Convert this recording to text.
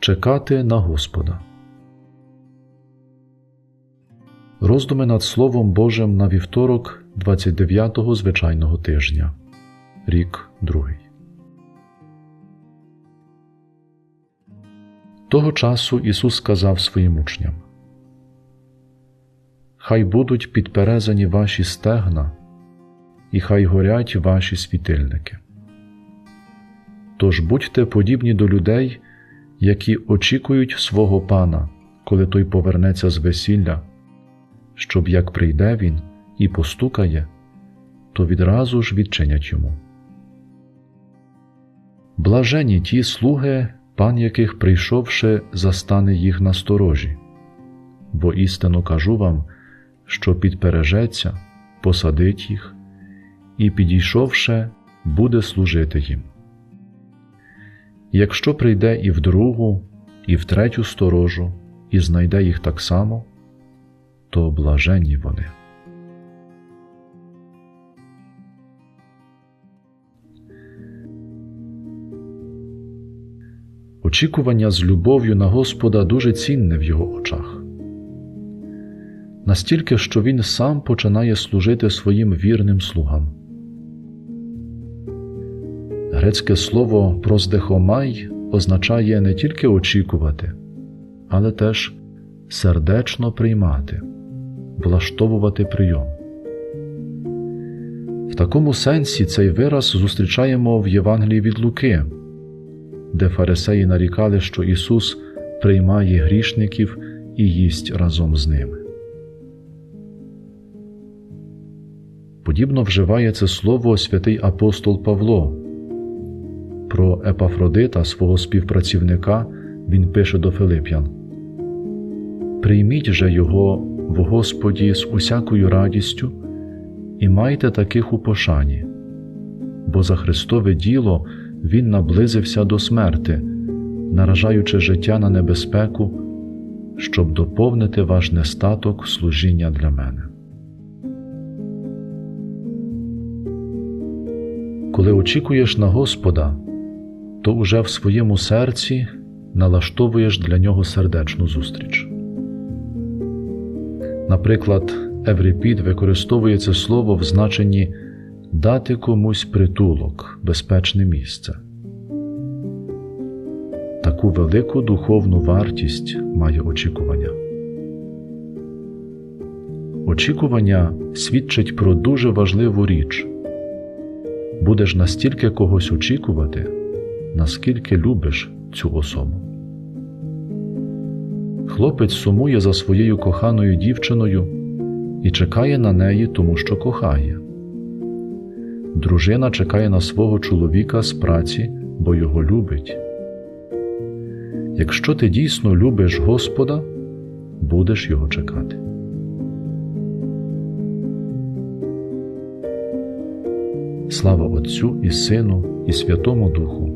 Чекати на Господа. Роздуми над Словом Божим на вівторок 29-го звичайного тижня. Рік другий. Того часу Ісус сказав своїм учням: Хай будуть підперезані ваші стегна, і хай горять ваші світильники. Тож будьте подібні до людей, які очікують свого пана, коли той повернеться з весілля, щоб як прийде він і постукає, то відразу ж відчинять йому. Блажені ті слуги, пан яких, прийшовши, застане їх на сторожі, бо істину кажу вам, що підпережеться, посадить їх, і, підійшовши, буде служити їм. Якщо прийде і в другу, і в третю сторожу, і знайде їх так само, то блаженні вони. Очікування з любов'ю на Господа дуже цінне в його очах. Настільки, що він сам починає служити своїм вірним слугам. Грецьке слово проздехомай означає не тільки очікувати, але теж сердечно приймати, влаштовувати прийом. В такому сенсі цей вираз зустрічаємо в Євангелії від Луки, де фарисеї нарікали, що Ісус приймає грішників і їсть разом з ними. Подібно вживає це слово святий апостол Павло. Про Епафродита, свого співпрацівника, він пише до Филип'ян: Прийміть же його в Господі з усякою радістю і майте таких у пошані, бо за Христове діло Він наблизився до смерти, наражаючи життя на небезпеку, щоб доповнити ваш нестаток служіння для мене. Коли очікуєш на Господа, то уже в своєму серці налаштовуєш для нього сердечну зустріч. Наприклад, Еврипід використовує це слово в значенні дати комусь притулок, безпечне місце. Таку велику духовну вартість має очікування. Очікування свідчить про дуже важливу річ будеш настільки когось очікувати, наскільки любиш цю особу. Хлопець сумує за своєю коханою дівчиною і чекає на неї, тому що кохає. Дружина чекає на свого чоловіка з праці, бо його любить. Якщо ти дійсно любиш Господа, будеш його чекати. Слава Отцю і Сину, і Святому Духу,